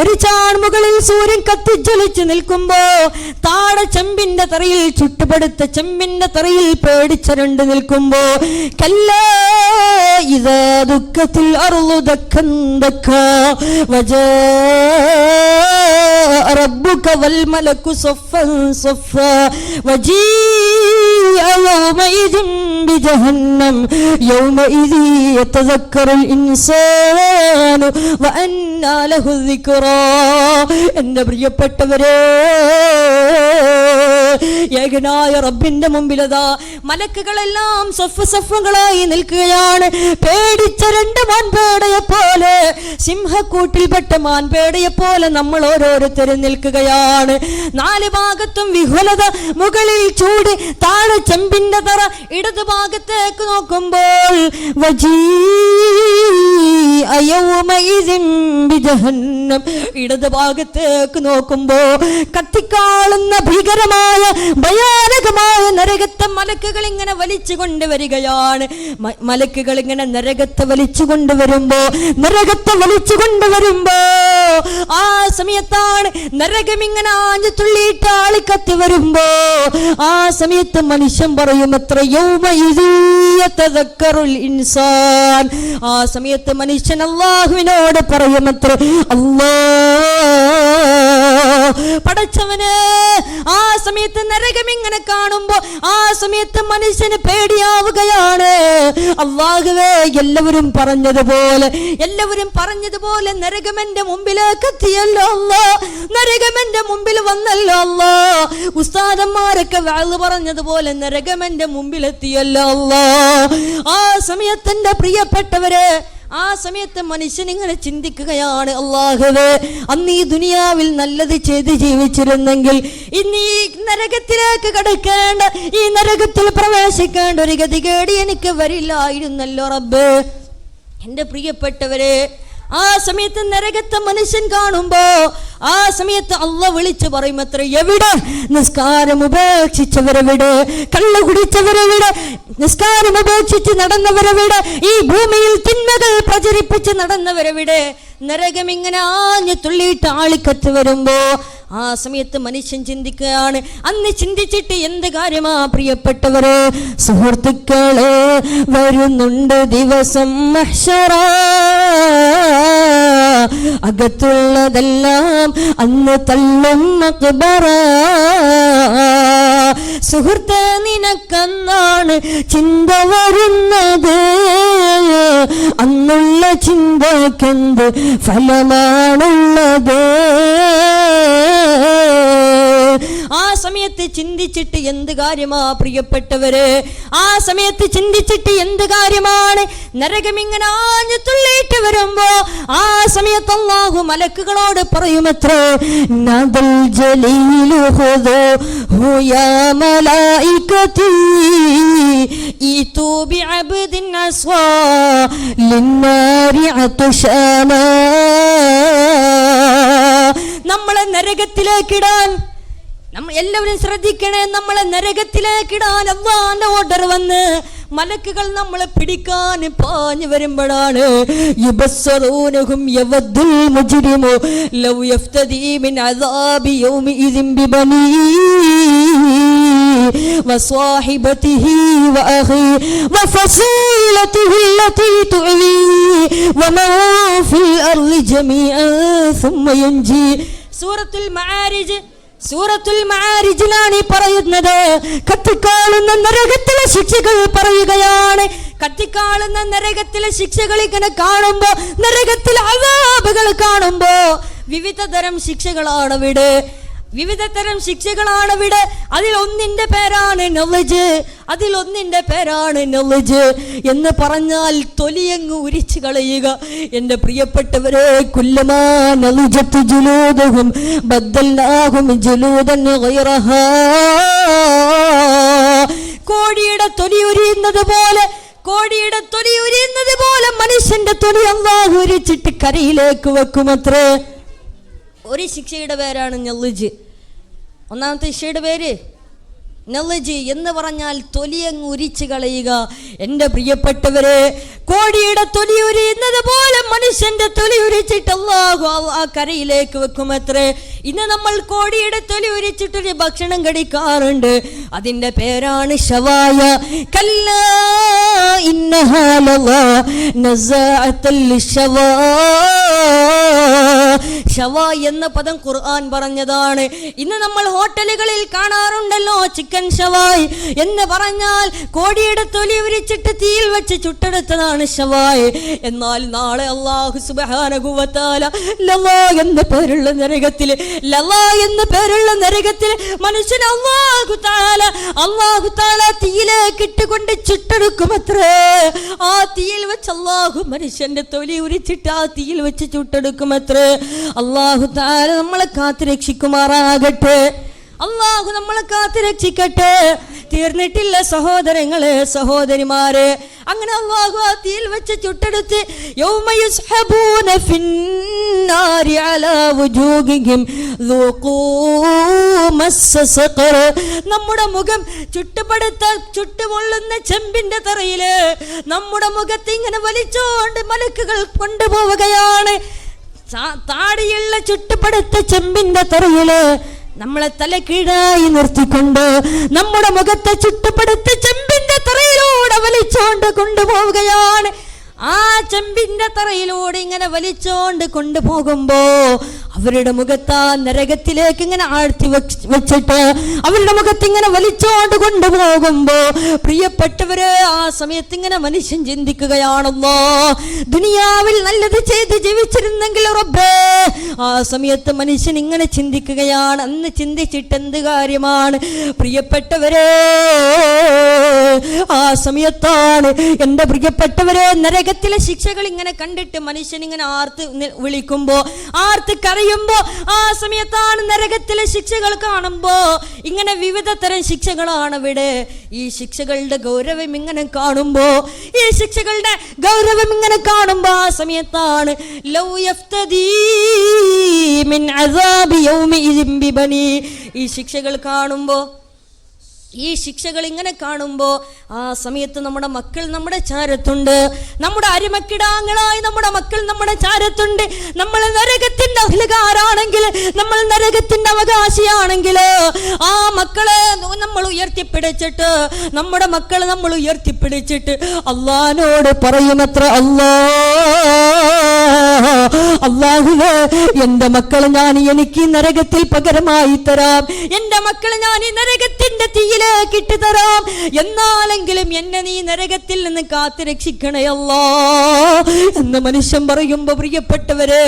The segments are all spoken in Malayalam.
ഒരു ചാൺമുകളിൽ സൂര്യൻ കത്തിജ്വലിച്ച് നിൽക്കുമ്പോ താഴെ ചെമ്പിന്റെ തറയിൽ ചുട്ടുപടുത്ത ചെമ്പിന്റെ തറയിൽ പേടിച്ചരണ്ട് നിൽക്കുമ്പോ കല്ല ഇതാ ദുഃഖത്തിൽ അറുളു ദക്കൻ ദക്ക വജാ ربك والملك صفا صفا وجيء يومئذ بجهنم يومئذ يتذكر الإنسان وأنى له الذكرى എന്റെ പ്രിയപ്പെട്ടവരേ ഏകനായ റബ്ബിന്റെ മുമ്പിലതാ മലക്കുകളെല്ലാം സഫ് സഫുകളായി നിൽക്കുകയാണ് പേടിച്ച രണ്ട് മാൻപേടയെ പോലെ സിംഹക്കൂട്ടിൽപ്പെട്ട മാൻപേടയെ പോലെ നമ്മൾ ഓരോരുത്തരും നിൽക്കുകയാണ് നാല് ഭാഗത്തും വിഹുലത മുകളിൽ ചൂട് താഴെ ചെമ്പിന്റെ തറ ഇടതു ഭാഗത്തേക്ക് നോക്കുമ്പോൾ. ഇടത് ഭാഗത്തേക്ക് നോക്കുമ്പോ കത്തിക്കാളുന്ന ഭീകരമായ ഭയാനകമായ നരകത്തെ മലക്കുകൾ ഇങ്ങനെ വലിച്ചു കൊണ്ടുവരികയാണ് മലക്കുകൾ ഇങ്ങനെ നരകത്തെ വലിച്ചു കൊണ്ടുവരുമ്പോ നരകത്തെ വലിച്ചു കൊണ്ടുവരുമ്പോ ആ സമയത്താണ് നരകം ഇങ്ങനെ ആഞ്ഞു തുള്ളിയിട്ട് ആളിക്കത്തി വരുമ്പോ ആ സമയത്ത് മനുഷ്യൻ പറയും എത്ര ഇൻസാൻ. ആ സമയത്ത് മനുഷ്യൻ അള്ളാഹുവിനോട് പറയും അത്ര അള്ളാ പടച്ചവന് ആ സമയത്ത് നരകം ഇങ്ങനെ കാണുമ്പോ ആ സമയത്ത് മനുഷ്യന് പേടിയാവുകയാണ്. അള്ളാഹുവേ എല്ലാവരും പറഞ്ഞതുപോലെ എല്ലാവരും പറഞ്ഞതുപോലെ നരകമെന്റെ മുമ്പിലേക്ക് എത്തിയല്ലോ അല്ലോ നരകമെന്റെ മുമ്പിൽ വന്നല്ലോ അല്ലോ ഉസ്താദന്മാരൊക്കെ വാൾ പറഞ്ഞതുപോലെ നരകമെന്റെ മുമ്പിലെത്തിയല്ലോ അല്ലോ ആ സമയത്തിന്റെ പ്രിയപ്പെട്ടവരെ ആ സമയത്ത് മനുഷ്യൻ ഇങ്ങനെ ചിന്തിക്കുകയാണ് അള്ളാഹുവേ അന്ന് ഈ ദുനിയാവിൽ നല്ലത് ചെയ്ത് ജീവിച്ചിരുന്നെങ്കിൽ ഇന്ന് ഈ നരകത്തിലേക്ക് കടക്കേണ്ട ഈ നരകത്തിൽ പ്രവേശിക്കേണ്ട ഒരു ഗതികേട് എനിക്ക് വരില്ലായിരുന്നല്ലോ റബ്ബ്. എന്റെ പ്രിയപ്പെട്ടവരെ ആ സമയത്ത് നരകത്തെ മനുഷ്യൻ കാണുമ്പോ ആ സമയത്ത് അല്ല വിളിച്ചു പറയും അത്ര എവിടെ? നിസ്കാരം ഉപേക്ഷിച്ചവരെവിടെ? കള്ളു കുടിച്ചവരെവിടെ? നിസ്കാരം ഉപേക്ഷിച്ച് നടന്നവരെവിടെ? ഈ ഭൂമിയിൽ തിന്മകൾ പ്രചരിപ്പിച്ച് നടന്നവരെവിടെ? നരകം ഇങ്ങനെ ആഞ്ഞു തുള്ളിയിട്ട് ആളിക്കത്ത് വരുമ്പോ ആ സമയത്ത് മനുഷ്യൻ ചിന്തിക്കുകയാണ് അന്ന് ചിന്തിച്ചിട്ട് എന്ത് കാര്യമാ പ്രിയപ്പെട്ടവര്? സുഹൃത്തുക്കളെ വരുന്നുണ്ട് ദിവസം അകത്തുള്ളതെല്ലാം അന്ന് തള്ളും അക്ബറ സുഹൃത്തെ നിനക്കെന്നാണ് ചിന്ത വരുന്നത്. അന്നുള്ള ചിന്തക്കെന്ത് ഫലമാണുള്ളത്. ആ സമയത്ത് ചിന്തിച്ചിട്ട് എന്ത് കാര്യമാ പ്രിയപ്പെട്ടവര്? ആ സമയത്ത് ചിന്തിച്ചിട്ട് എന്ത് കാര്യമാണ്? നരകം ഇങ്ങനെ ആഞ്ഞു തുള്ളിയിട്ട് വരുമ്പോ ആ സമയത്ത് അള്ളാഹു മലക്കുകളോട് പറയുമത്രേ ഹുയാ ഈതു بعبد അസ്വാ للنار عطشانا നമ്മളെ നരകത്തിലേക്കിടാൻ നമ്മ എല്ലാവരും ശ്രദ്ധിക്കണേ നമ്മളെ നരകത്തിലേക്കിടാൻ അള്ളാന്റെ ഓർഡർ വന്ന് മലക്കുകൾ നമ്മളെ പിടിക്കാൻ പാഞ്ഞു വരുമ്പോഴാണ്. ലൗ യഫ്തദി മിൻ അദാബി യൗമിഇദിൻ ബിബനീ وصاحبته وأخيه وفصيلته التي تؤويه ومن في الأرض جميعا ثم ينجي سورة المعارج സൂറത്തുൽ മആരിജിലാണ് ഈ പറയുന്നത് കത്തിക്കാളുന്ന നരകത്തിലെ ശിക്ഷകൾ പറയുകയാണ് കത്തിക്കാളുന്ന നരകത്തിലെ ശിക്ഷകൾ ഇങ്ങനെ കാണുമ്പോ നരകത്തിലെ അതാപുകൾ കാണുമ്പോ വിവിധ തരം ശിക്ഷകളാണ് ഇവിടെ വിവിധ തരം ശിക്ഷകളാണ് ഇവിടെ. അതിൽ ഒന്നിന്റെ പേരാണ് നോളജ് അതിൽ ഒന്നിന്റെ പേരാണ് നോളജ് എന്ന് പറഞ്ഞാൽ തൊലിയങ്ങ് ഉരിച്ച് കളയുക. എന്റെ പ്രിയപ്പെട്ടവരെ കുല്ലമാ നലുജത്ത് ഗൈറഹാ. കോഴിയുടെ തൊലി ഉരിയുന്നത് പോലെ കോഴിയുടെ തൊലി ഉരിയുന്നത് പോലെ മനുഷ്യന്റെ തൊലി അള്ളാഹു ഉരിച്ചിട്ട് കരയിലേക്ക് വെക്കുമത്രേ. ഒരു ശിക്ഷയുടെ പേരാണ് നെല്ലുജ്. ഒന്നാമത്തെ ശിക്ഷയുടെ പേര്? നെല്ലുജ് എന്ന് പറഞ്ഞാൽ തൊലിയങ്ങ് ഉരിച്ചു കളയുക. എന്റെ പ്രിയപ്പെട്ടവരെ കോടിയുടെ തൊലി ഉരിയുന്നത് പോലെ മനുഷ്യന്റെ തൊലി ഉരിച്ചിട്ട് അല്ലാഹു ആ കരയിലേക്ക് വെക്കുമത്രേ. ഇന്ന് നമ്മൾ കോടിയുടെ തൊലി ഉരിച്ചിട്ടൊരു ഭക്ഷണം കഴിക്കാറുണ്ട്. അതിന്റെ പേരാണ് ഷവായ കല്ല ഷവ എന്ന പദം ഖുർആൻ പറഞ്ഞതാണ്. ഇന്ന് നമ്മൾ ഹോട്ടലുകളിൽ കാണാറുണ്ടല്ലോ ചിക്കൻ ഷവായ് എന്ന് പറഞ്ഞാൽ കോടിയുടെ തൊലി ഉരിച്ചിട്ട് തീയിൽ വെച്ച് ചുട്ടെടുത്തതാണ് ഷവായ് എന്നാൽ നാളെ അള്ളാഹു സുബാനകുവത്താല ലവാ എന്ന പേരുള്ള നരകത്തിൽ ലവാ എന്ന പേരുള്ള നരകത്തിൽ മനുഷ്യൻ അള്ളാഹു താല അള്ളാഹു താല തീയിലേക്ക് ഇട്ടുകൊണ്ട് ചുട്ടെടുക്കുമത്രേ. ആ തീയിൽ വെച്ച് അള്ളാഹു മനുഷ്യന്റെ തൊലി ഉരിച്ചിട്ട് ആ തീയിൽ വെച്ച് ചുട്ടെടുക്കുമത്രേ. അള്ളാഹു താര നമ്മളെ കാത്തു രക്ഷിക്കുമാറാകട്ടെ. അള്ളാഹു നമ്മളെ കാത്തു രക്ഷിക്കട്ടെ. തീർന്നിട്ടില്ല സഹോദരങ്ങളെ സഹോദരിമാരെ. അങ്ങനെ അള്ളാഹു ആ തീയിൽ വെച്ച് ചുട്ടെടുത്ത് നമ്മുടെ മുഖം ചുട്ടുപടുത്ത ചുട്ടുപൊള്ളുന്ന ചെമ്പിന്റെ തറയിൽ നമ്മുടെ മുഖത്ത് ഇങ്ങനെ വലിച്ചോണ്ട് മലക്കുകൾ കൊണ്ടുപോവുകയാണ്. താടിയുള്ള ചുട്ടുപടുത്ത ചെമ്പിന്റെ തെറിയിൽ നമ്മളെ തല കീഴായി നിർത്തിക്കൊണ്ട് നമ്മുടെ മുഖത്തെ ചുട്ടുപടുത്ത ചെമ്പിന്റെ തറയിലൂടെ വലിച്ചോണ്ട് കൊണ്ടുപോവുകയാണ്. ആ ചെമ്പിന്റെ തറയിലൂടെ ഇങ്ങനെ വലിച്ചോണ്ട് കൊണ്ടുപോകുമ്പോ അവരുടെ മുഖത്ത് നരകത്തിലേക്ക് ഇങ്ങനെ ആഴ്ത്തി വെച്ചിട്ട് അവരുടെ മുഖത്ത് ഇങ്ങനെ വലിച്ചോണ്ട് കൊണ്ടുപോകുമ്പോ പ്രിയപ്പെട്ടവര് ആ സമയത്ത് ഇങ്ങനെ മനുഷ്യൻ ചിന്തിക്കുകയാണെന്നോ ദുനിയാവിൽ നല്ലത് ചെയ്ത് ജീവിച്ചിരുന്നെങ്കിൽ റബ്ബേ ആ സമയത്ത് മനുഷ്യൻ ഇങ്ങനെ ചിന്തിക്കുകയാണ്. അന്ന് ചിന്തിച്ചിട്ട് എന്ത് കാര്യമാണ്? പ്രിയപ്പെട്ടവരെ ആ സമയത്താണ് എന്റെ പ്രിയപ്പെട്ടവരെ നരകത്തിലെ ശിക്ഷകൾ ഇങ്ങനെ കണ്ടിട്ട് മനുഷ്യൻ ഇങ്ങനെ ആർത്ത് വിളിക്കുമ്പോൾ വിളിക്കുമ്പോ ആർത്ത് കരയുമ്പോ ആ സമയത്താണ് നരകത്തിലെ ശിക്ഷകൾ കാണുമ്പോ ഇങ്ങനെ വിവിധ തരം ശിക്ഷകളാണ് ഇവിടെ. ഈ ശിക്ഷകളുടെ ഗൗരവം ഇങ്ങനെ കാണുമ്പോ ഈ ശിക്ഷകളുടെ ഗൗരവം ഇങ്ങനെ കാണുമ്പോ ആ സമയത്താണ് ലൗ ഈ ശിക്ഷകൾ കാണുമ്പോ ഈ ശിക്ഷകൾ ഇങ്ങനെ കാണുമ്പോൾ ആ സമയത്ത് നമ്മുടെ മക്കൾ നമ്മുടെ ചാരത്തുണ്ട്. നമ്മുടെ അരിമക്കിടാങ്ങളായി നമ്മുടെ മക്കൾ നമ്മുടെ ചാരത്തുണ്ട്. നമ്മൾ നരകത്തിന്റെ അഹ്ലുകാരാണെങ്കിൽ നമ്മൾ നരകത്തിന്റെ അവകാശിയാണെങ്കിൽ ആ മക്കളെ നമ്മൾ ഉയർത്തിപ്പിടിച്ചിട്ട് നമ്മുടെ മക്കൾ നമ്മൾ ഉയർത്തിപ്പിടിച്ചിട്ട് അള്ളഹാനോട് പറയുമത്ര അല്ലാ അള്ളാഹുവേ എന്റെ മക്കൾ ഞാൻ എനിക്ക് നരകത്തിൽ പകരമായി തരാം. എന്റെ മക്കൾ ഞാൻ ഈ നരകത്തിന്റെ തീയിലേക്ക് ഇട്ട് തരാം എന്നാലെങ്കിലും എന്നെ നീ നരകത്തിൽ നിന്ന് കാത്തു രക്ഷിക്കണയല്ലോ എന്ന് മനുഷ്യൻ പറയുമ്പോ പ്രിയപ്പെട്ടവരെ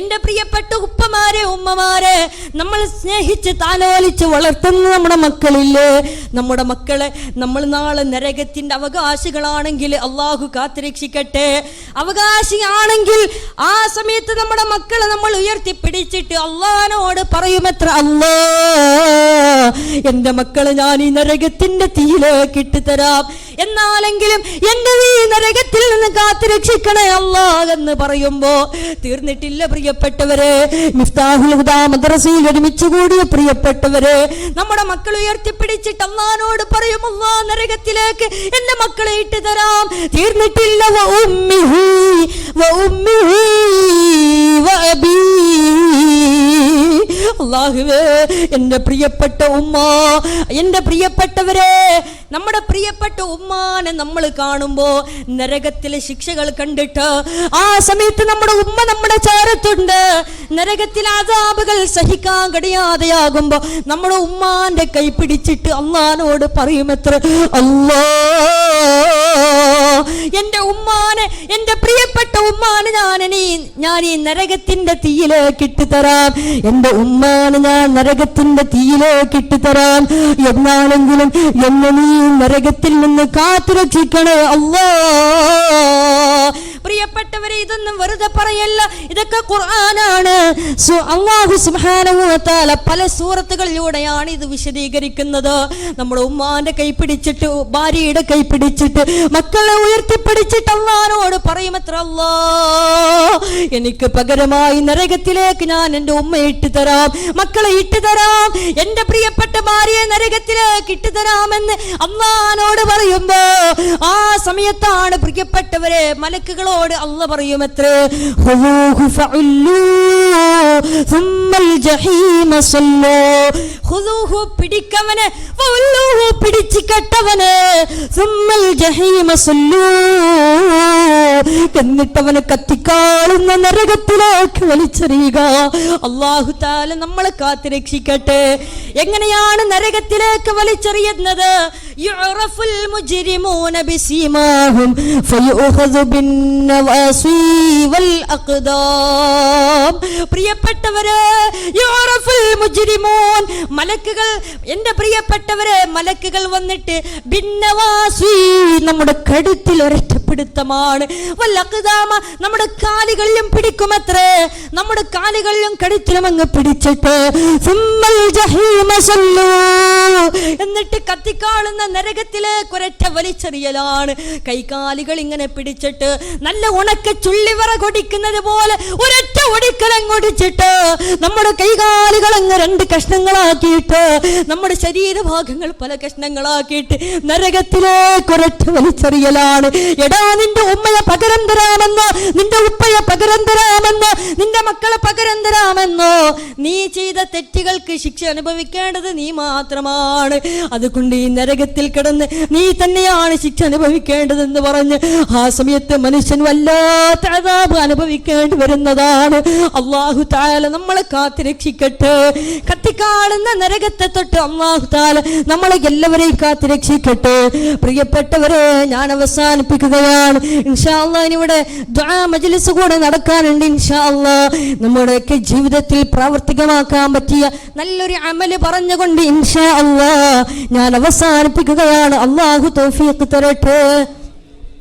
എന്റെ പ്രിയപ്പെട്ട ഉപ്പമാരെ ഉമ്മമാരെ നമ്മൾ സ്നേഹിച്ച് താലോലിച്ച് വളർത്തുന്ന നമ്മുടെ മക്കളില്ലേ? നമ്മുടെ മക്കളെ നമ്മൾ നാളെ നരകത്തിന്റെ അവകാശികളാണെങ്കിൽ അള്ളാഹു കാത്തുരക്ഷിക്കട്ടെ അവകാശിയാണെങ്കിൽ ആ സമയത്ത് നമ്മുടെ മക്കളെ നമ്മൾ ഉയർത്തി ഉയർത്തിപ്പിടിച്ചിട്ട് അള്ളഹാനോട് പറയുമത്ര എന്റെ എന്റെ ഞാൻ ഈ നരകത്തിന്റെ തീയിലേക്ക് ഇട്ടുതരാം. എന്നാലെങ്കിലും എന്റെ ഈ നരകത്തിൽ നിന്ന് കാത്തു രക്ഷിക്കണേ എന്ന് പറയുമ്പോ തീർന്നിട്ടില്ല പ്രിയപ്പെട്ടവരെ. മിഫ്താഹുൽ മദ്രസയിൽ ഒരുമിച്ച് കൂടിയ പ്രിയപ്പെട്ടവരെ നമ്മുടെ മക്കൾ ഉയർത്തിപ്പിടിച്ചിട്ട് അള്ളഹാനോട് പറയും അള്ളാ നരകത്തിലേക്ക് എന്റെ മക്കളെ ഇട്ട് തരാം. തീർന്നിട്ടില്ല എന്റെ പ്രിയപ്പെട്ട ഉമ്മ എന്റെ പ്രിയപ്പെട്ടവരെ നമ്മുടെ പ്രിയപ്പെട്ട ഉമ്മാനെ നമ്മൾ കാണുമ്പോ നരകത്തിലെ ശിക്ഷകൾ കണ്ടിട്ട് ആ സമയത്ത് നമ്മുടെ ഉമ്മ നമ്മുടെ ചാരത്തുണ്ട്. നരകത്തിലെ അതാപുകൾ സഹിക്കാൻ കഴിയാതെയാകുമ്പോ നമ്മുടെ ഉമ്മാന്റെ കൈ പിടിച്ചിട്ട് അള്ളഹാനോട് പറയുമത്ര അല്ലാ എന്റെ ഉമ്മാനെ എന്റെ പ്രിയപ്പെട്ട ഉമ്മാനെ ഞാൻ നീ ഞാൻ ഈ നരകത്തിന്റെ തീയിലേക്ക് ഇട്ട് തരാം. എന്റെ ഉമ്മാണ് ഞാൻ നരകത്തിന്റെ തീയിലേക്ക് ഇട്ട് തരാം. എന്നാണെങ്കിലും എന്നെ നീ നരകത്തിൽ നിന്ന് കാത്തു രക്ഷിക്കണേ അല്ലാ. പ്രിയപ്പെട്ടവരെ ഇതൊന്നും വെറുതെ പറയല്ല. ഇതൊക്കെ ഖുർആനാണ്. അള്ളാഹു വ പല സൂറത്തുകളിലൂടെയാണ് ഇത് വിശദീകരിക്കുന്നത്. നമ്മുടെ ഉമ്മാന്റെ കൈ പിടിച്ചിട്ട് ഭാര്യയുടെ കൈ പിടിച്ചിട്ട് മക്കളെ ഉയർത്തിപ്പിടിച്ചിട്ട് അള്ളഹാനോട് പറയുമത്ര അല്ലാ എനിക്ക് പകരമായി നരകത്തിലേക്ക് ഞാൻ എന്റെ ഉമ്മ ഇട്ടു തരാം. മക്കളെ ഇട്ടു തരാം. എന്റെ പ്രിയപ്പെട്ട ഭാര്യയെ നരകത്തിലേക്ക് ഇട്ടു തരാമെന്ന് അള്ളഹാനോട് പറയുമ്പോ ആ സമയത്താണ് പ്രിയപ്പെട്ടവരെ മലക്കുകളോട് അല്ല പറയുമത്രേ? പിടിച്ചു. എന്നിട്ടവന് കത്തിക്കാളുന്ന നരകത്തിലേക്ക് വലിച്ചെറിയുക. അള്ളാഹു താല നമ്മളെ കാത്തിരക്ഷിക്കട്ടെ എങ്ങനെയാണ് നരകത്തിലേക്ക് വലിച്ചെറിയുന്നത്? യുറഫുൽ المجرمون بسيماهم فيؤخذ بالنواصي والأقدام. പ്രിയപ്പെട്ടവരെ യുറഫുൽ മുജ്രിമൂൻ മലക്കുകൾ എന്റെ പ്രിയപ്പെട്ടവരെ മലക്കുകൾ വന്നിട്ട് ഭിന്നവാസി നമ്മുടെ കഴുത്തിൽ ഒരൊറ്റപ്പിടുത്തമാണ് വല്ലക്കുതാമ നമ്മുടെ കാലുകളിലും പിടിക്കുമത്രേ. നമ്മുടെ കാലുകളിലും കഴുത്തിലും അങ്ങ് പിടിച്ചിട്ട്. എന്നിട്ട് കത്തിക്കാളുന്ന നരകത്തിലേക്ക് കുരറ്റ വലിച്ചെറിയലാണ്. കൈകാലുകൾ ഇങ്ങനെ പിടിച്ചിട്ട് നല്ല ഉണക്ക ചുള്ളിവറ കൊടിക്കുന്നത് പോലെ ഒരൊറ്റ ഒടിക്കലങ്ങൊടിച്ചിട്ട് നമ്മുടെ കൈകാലുകൾ അങ്ങ് രണ്ട് കഷ്ണങ്ങളാക്കിയിട്ട് നമ്മുടെ ശരീരഭാഗങ്ങൾ പല കഷ്ണങ്ങളാക്കിയിട്ട് നരകത്തിലേക്ക് കുരറ്റ വലിച്ചെറിയലാണ്. എടാ നിന്റെ ഉമ്മയെ പകരം തരാമെന്ന് നിന്റെ ഉപ്പയെ പകരം തരാമെന്ന് നിന്റെ മക്കളെ പകരം തരാമെന്നോ നീ ചെയ്ത തെറ്റുകൾക്ക് ശിക്ഷ അനുഭവിക്കേണ്ടത് നീ മാത്രമാണ്. അതുകൊണ്ട് ഈ നരകത്തിൽ കിടന്ന് നീ തന്നെയാണ് ശിക്ഷ അനുഭവിക്കേണ്ടതെന്ന് പറഞ്ഞ് ആ സമയത്ത് മനുഷ്യൻ വല്ലാത്ത അതാപ് അനുഭവിക്കേണ്ടി വരുന്നതാണ്. അള്ളാഹു താല നമ്മളെ കാത്തിരക്ഷിക്കട്ടെ കത്തിക്കാളുന്ന നരകത്തെ തൊട്ട് അള്ളാഹു താല നമ്മളെ എല്ലാവരെയും കാത്തിരക്ഷിക്കട്ടെ പ്രിയപ്പെട്ടവരെ ഞാൻ അവസാനിപ്പിക്കുകയാണ്. ഇൻഷാ അല്ലാ ഇനിവിടെ ദുആ മജ്ലിസ് കൂടെ നടക്കാനുണ്ട് ഇൻഷാ അല്ലാ നമ്മുടെയൊക്കെ ജീവിതത്തിൽ പ്രാവർത്തികമാക്കാൻ പറ്റിയ നല്ലൊരു അമൽ പറഞ്ഞുകൊണ്ട് ഇൻഷാ അള്ളാ ഞാൻ അവസാനിപ്പിക്കുകയാണ്. അള്ളാഹു തോഫിയൊക്കെ തരട്ടെ.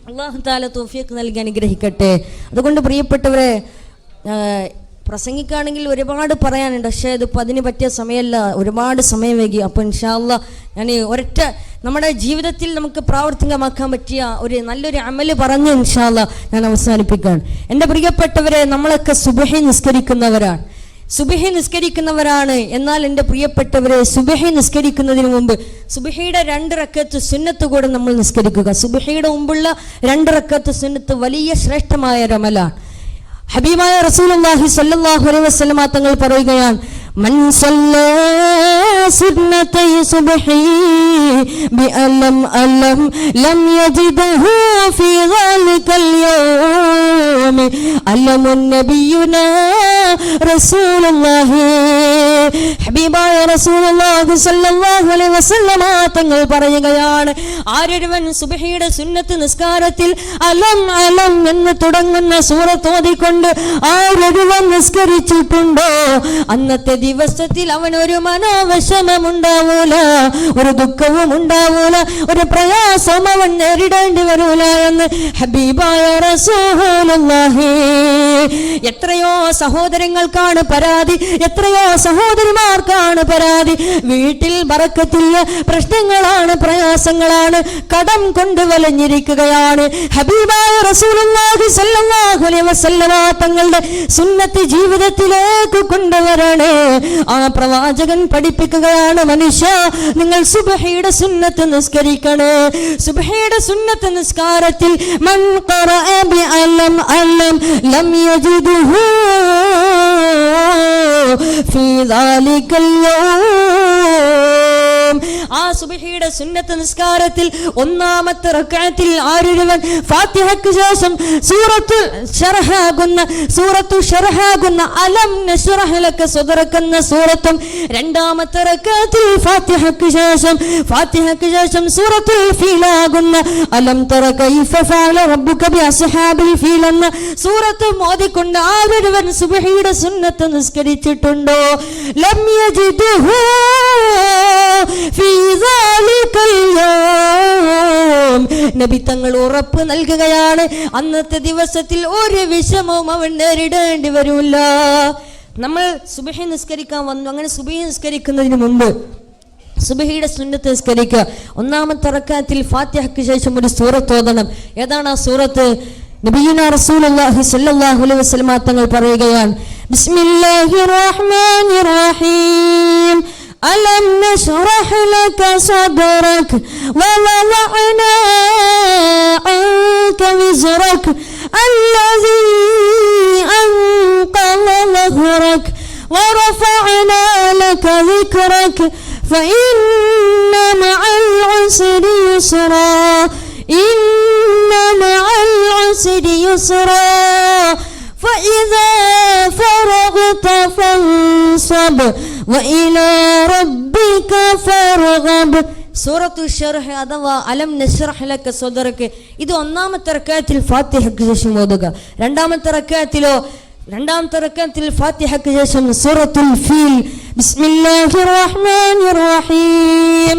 അള്ളാഹു താല തോഫിയൊക്കെ നൽകി അനുഗ്രഹിക്കട്ടെ. അതുകൊണ്ട് പ്രിയപ്പെട്ടവരെ പ്രസംഗിക്കുകയാണെങ്കിൽ ഒരുപാട് പറയാനുണ്ട്. പക്ഷേ ഇതിപ്പോൾ അതിന് പറ്റിയ സമയമല്ല. ഒരുപാട് സമയം വൈകി. അപ്പോൾ ഇൻഷാല്ല ഞാൻ ഒരൊറ്റ നമ്മുടെ ജീവിതത്തിൽ നമുക്ക് പ്രാവർത്തികമാക്കാൻ പറ്റിയ ഒരു നല്ലൊരു അമൽ പറഞ്ഞ് ഇൻഷാല്ല ഞാൻ അവസാനിപ്പിക്കുകയാണ്. എന്റെ പ്രിയപ്പെട്ടവരെ നമ്മളൊക്കെ സുബഹി നിസ്കരിക്കുന്നവരാണ്. സുബഹി നിസ്കരിക്കുന്നവരാണ്. എന്നാൽ എന്റെ പ്രിയപ്പെട്ടവരെ സുബഹി നിസ്കരിക്കുന്നതിന് മുമ്പ് സുബഹിയുടെ രണ്ട് റക്കത്ത് സുന്നത്ത് കൂടെ നമ്മൾ നിസ്കരിക്കുക. സുബഹിയുടെ മുമ്പുള്ള രണ്ട് റക്കത്ത് സുന്നത്ത് വലിയ ശ്രേഷ്ഠമായ രമലാണ് ഹബീബായ റസൂലുള്ളാഹി സ്വല്ലല്ലാഹു അലൈഹി വസ്ലമാ തങ്ങൾ പറയുകയാണ് മൻ സല്ലാ സുന്നതൈ സുബ്ഹി ബിഅലം അലം ലം യജിദഹു ഫീ ദാലികൽ യൗം അലമുൻ നബിയുനാ റസൂലുള്ളാഹി ഹബീബായ റസൂലുള്ളാഹി സ്വല്ലല്ലാഹു അലൈഹി വസല്ലമ തങ്ങൾ പറയുകയാണ് ആരൊരുവൻ സുബഹിയുടെ സുന്നത്ത് നിസ്കാരത്തിൽ അലം അലം എന്ന് തുടങ്ങുന്ന സൂറത്ത് ഓതിക്കൊണ്ട് ആരൊരുവൻ നിസ്കരിച്ചിട്ടുണ്ടോ? അന്നത്തെ ദിവസത്തിൽ അവൻ ഒരു മനോവിഷമം ഒരു ദുഃഖവും ഉണ്ടാവൂല ഒരു പ്രയാസം അവൻ നേരിടേണ്ടി വരൂല എന്ന് ഹബീബായ റസൂലുള്ളാഹി. എത്രയോ സഹോദരങ്ങൾക്കാണ് പരാതി എത്രയോ സഹോദരിമാർക്കാണ് പരാതി. വീട്ടിൽ മറക്കത്തില്ല പ്രശ്നങ്ങളാണ് പ്രയാസങ്ങളാണ്. കടം കൊണ്ട് വലഞ്ഞിരിക്കുകയാണ്. ഹബീബായ റസൂലുള്ളാഹി അലൈഹി തങ്ങളുടെ സുന്നത്ത് ജീവിതത്തിലേക്ക് കൊണ്ടുവരണേ. ആ പ്രവാചകൻ പഠിപ്പിക്കുകയാണ് മനുഷ്യ നിങ്ങൾ സുബഹയുടെ സുന്നത്ത് നിസ്കരിക്കണേ. സുബഹയുടെ സുന്നത്ത് നിസ്കാരത്തിൽ മൻ അലം അലം ലം യജിദുഹു ഫീ ആ സുബിഹിയുടെ സുന്നത്ത് നിസ്കാരത്തിൽ ഒന്നാമത്തെ റക്അത്തിൽ ആരൊരുവൻ ഫാത്തിഹയ്ക്ക് ശേഷം സൂറത്തു ഷർഹാകുന്ന സൂറത്തു ഷർഹാകുന്ന അലം നശ്റഹ് ലക സദറക്കുന്ന സൂറത്തും രണ്ടാമത്തെ റക്അത്തിൽ ഫാത്തിഹയ്ക്ക് ശേഷം ഫാത്തിഹയ്ക്ക് ശേഷം സൂറത്തുൽ ഫീലാകുന്ന അലം തറ കൈഫ ഫഅല റബ്ബുക ബി അസ്ഹാബിൽ ഫീൽ എന്ന സൂറത്ത് മോദിക്കൊണ്ട് ആരൊരുവൻ സുബഹിയുടെ സുന്നത്ത് നിസ്കരിച്ചിട്ടുണ്ടോ? ലം യജിദുഹു ഫീ ذلك യൗം. നബി തങ്ങൾ ഉറപ്പ് നൽകുകയാണ്. അന്നത്തെ ദിവസത്തിൽ ഒരു വിഷമവും അവൻ നേരിടേണ്ടി വരില്ല. നമ്മൾ സുബഹി നിസ്കരിക്കാൻ വന്നു. അങ്ങനെ സുബഹി നിസ്കരിക്കുന്നതിന് മുമ്പ് സുബഹിയുടെ സുന്നത്ത് നിസ്കരിക്കുക. ഒന്നാമത്തെ റക്കാത്തിൽ ഫാത്തിഹയ്ക്ക് ശേഷം ഒരു സൂറത്ത് ഓതണം. ഏതാണ് ആ സൂറത്ത്? നബിയുന റസൂലുള്ളാഹി സ്വല്ലല്ലാഹു അലൈഹി വസല്ലമ തങ്ങൾ പറയുകയാണ് ബിസ്മില്ലാഹിർ റഹ്മാനിർ റഹീം ألم نشرح لك صدرك ووضعنا عنك وزرك الذي أنقض ظهرك ورفعنا لك ذكرك فإن مع العسر يسرا إن مع العسر يسرا فإذا فرغت فانصب وإلى ربك فارغب സൂറത്തു ഷർഹ് അഥവാ അലം നസ്റഹ് ലക സദറക്ക് ഇത് ഒന്നാമത്തെ റക്കഅത്തിൽ ഫാത്തിഹയ്ക്ക് ശേഷം ഓതുക രണ്ടാമത്തെ റക്കഅത്തിലോ രണ്ടാമത്തെ റക്കഅത്തിൽ ഫാത്തിഹയ്ക്ക് ശേഷം സൂറത്തുൽ ഫീൽ ബിസ്മില്ലാഹിർ റഹ്മാനിർ റഹീം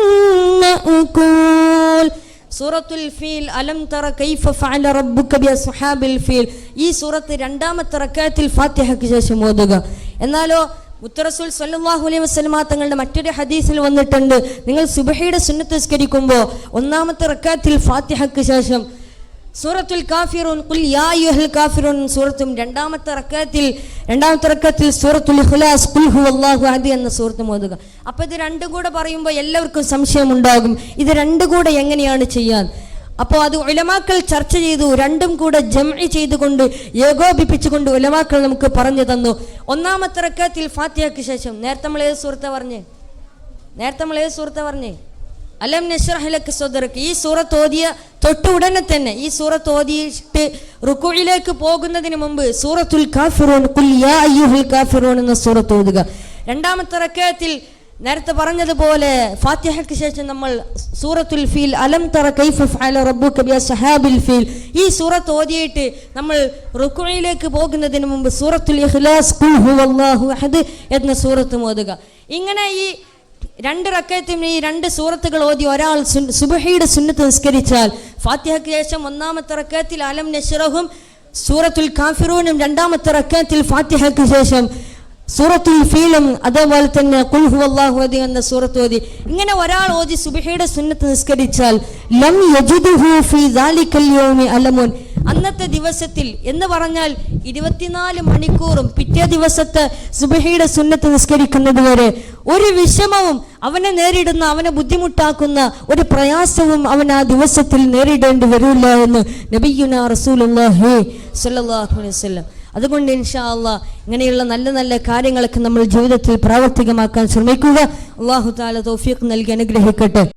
സൂറത്തുൽ ഫീൽ അലം തറ കൈഫ ഫഅല റബ്ബുക ബി അസ്ഹാബിൽ ഫീൽ. ഈ സൂറത്ത് രണ്ടാമത്തെ റക്കാത്തിൽ ഫാത്തിഹയ്ക്ക് ശേഷം ഓതുക. എന്നാലോ മുത്തറസുൽ സല്ലല്ലാഹു അലൈഹി വസല്ലമ തങ്ങളുടെ മറ്റൊരു ഹദീസിൽ വന്നിട്ടുണ്ട്. നിങ്ങൾ സുബഹയുടെ സുന്നത്ത് നിസ്കരിക്കുമ്പോൾ ഒന്നാമത്തെ റക്കാത്തിൽ ഫാത്തിഹയ്ക്ക് ശേഷം സൂറത്തുൽ കാഫിറൂൻ ഖുൽ യാ അയ്യുഹൽ കാഫിറൂൻ സൂറത്തും രണ്ടാമത്തെ റക്കത്തിൽ രണ്ടാമത്തെ റക്കത്തിൽ സൂറത്തുൽ ഇഖ്ലാസ് ഖുൽ ഹുവല്ലാഹു അഹദ് എന്ന സൂറത്തും ഓതുക. അപ്പോൾ ഇത് രണ്ടും കൂടെ പറയുമ്പോൾ എല്ലാവർക്കും സംശയം ഉണ്ടാകും ഇത് രണ്ടും കൂടെ എങ്ങനെയാണ് ചെയ്യാൻ? അപ്പോൾ അത് ഉലമാക്കൾ ചർച്ച ചെയ്തു രണ്ടും കൂടെ ജംഇ ചെയ്തുകൊണ്ട് ഏകോപിപ്പിച്ചുകൊണ്ട് ഉലമാക്കൾ നമുക്ക് പറഞ്ഞു തന്നു. ഒന്നാമത്തെ റക്കത്തിൽ ഫാത്തിഹയ്ക്ക് ശേഷം നേരത്തെ നമ്മൾ ഏത് സുഹൃത്തെ പറഞ്ഞേ? നേരത്തെ നമ്മൾ ഏത് സുഹൃത്തെ പറഞ്ഞേ? അലം നഷ്റഹലക്ക് സ്വദർക്ക്. ഈ സൂറത്ത് ഓതിയ തൊട്ട് ഉടനെ തന്നെ ഈ സൂറത്ത് ഓതിയിട്ട് റുക്കുയിലേക്ക് പോകുന്നതിന് മുമ്പ് സൂറത്തുൽ കാഫിറൂൻ കുൽ യാ അയ്യുഹുൽ കാഫിറൂൻ എന്ന സൂറത്ത് ഓതുക. രണ്ടാമത്തെ റക്കയത്തിൽ നേരത്തെ പറഞ്ഞതുപോലെ ഫാത്തിഹയ്ക്ക് ശേഷം നമ്മൾ സൂറത്തുൽ ഫീൽ അലം തറ കൈഫ ഫഅല റബ്ബുക ബി സഹാബിൽ ഫീൽ ഈ സൂറത്ത് ഓതിയിട്ട് നമ്മൾ റുക്കുയിലേക്ക് പോകുന്നതിന് മുമ്പ് സൂറത്തുൽ ഇഖ്ലാസ് അഹദ് എന്ന സൂറത്ത് ഓതുക. ഇങ്ങനെ ഈ രണ്ട് റക്കയത്തിന് ഈ രണ്ട് സൂറത്തുകൾ ഓതി ഒരാൾ സുബഹയുടെ സുന്നത്ത് നിസ്കരിച്ചാൽ ഫാത്തിഹയ്ക്ക് ശേഷം ഒന്നാമത്തെ റക്കയത്തിൽ അലം നഷറഹും സൂറത്തുൽ കാഫിറൂനും രണ്ടാമത്തെ റക്കയത്തിൽ ഫാത്തിഹയ്ക്ക് ശേഷം സൂറത്തുൽ ഫീലും അതേപോലെ തന്നെ കുൽഹു അള്ളാഹു അതി എന്ന സൂറത്ത് ഓതി. ഇങ്ങനെ ഒരാൾ ഓതി സുബഹയുടെ സുന്നത്ത് നിസ്കരിച്ചാൽ ലം യജിദുഹു ഫീ ദാലിക്കൽ യൗമി അലമുൻ. അന്നത്തെ ദിവസത്തിൽ എന്ന് പറഞ്ഞാൽ ഇരുപത്തിനാല് മണിക്കൂറും പിറ്റേ ദിവസത്തെ സുബഹയുടെ സുന്നത്ത് നിസ്കരിക്കുന്നത് വരെ ഒരു വിഷമവും അവനെ നേരിടുന്ന അവനെ ബുദ്ധിമുട്ടാക്കുന്ന ഒരു പ്രയാസവും അവൻ ആ ദിവസത്തിൽ നേരിടേണ്ടി വരില്ല എന്ന് നബിയുന സ്വല്ലല്ലാഹു അലൈഹി വസല്ലം. അതുകൊണ്ട് ഇൻഷാ ഇങ്ങനെയുള്ള നല്ല നല്ല കാര്യങ്ങളൊക്കെ നമ്മൾ ജീവിതത്തിൽ പ്രാവർത്തികമാക്കാൻ ശ്രമിക്കുക. അള്ളാഹു താല തോഫിയക്ക് നൽകി അനുഗ്രഹിക്കട്ടെ.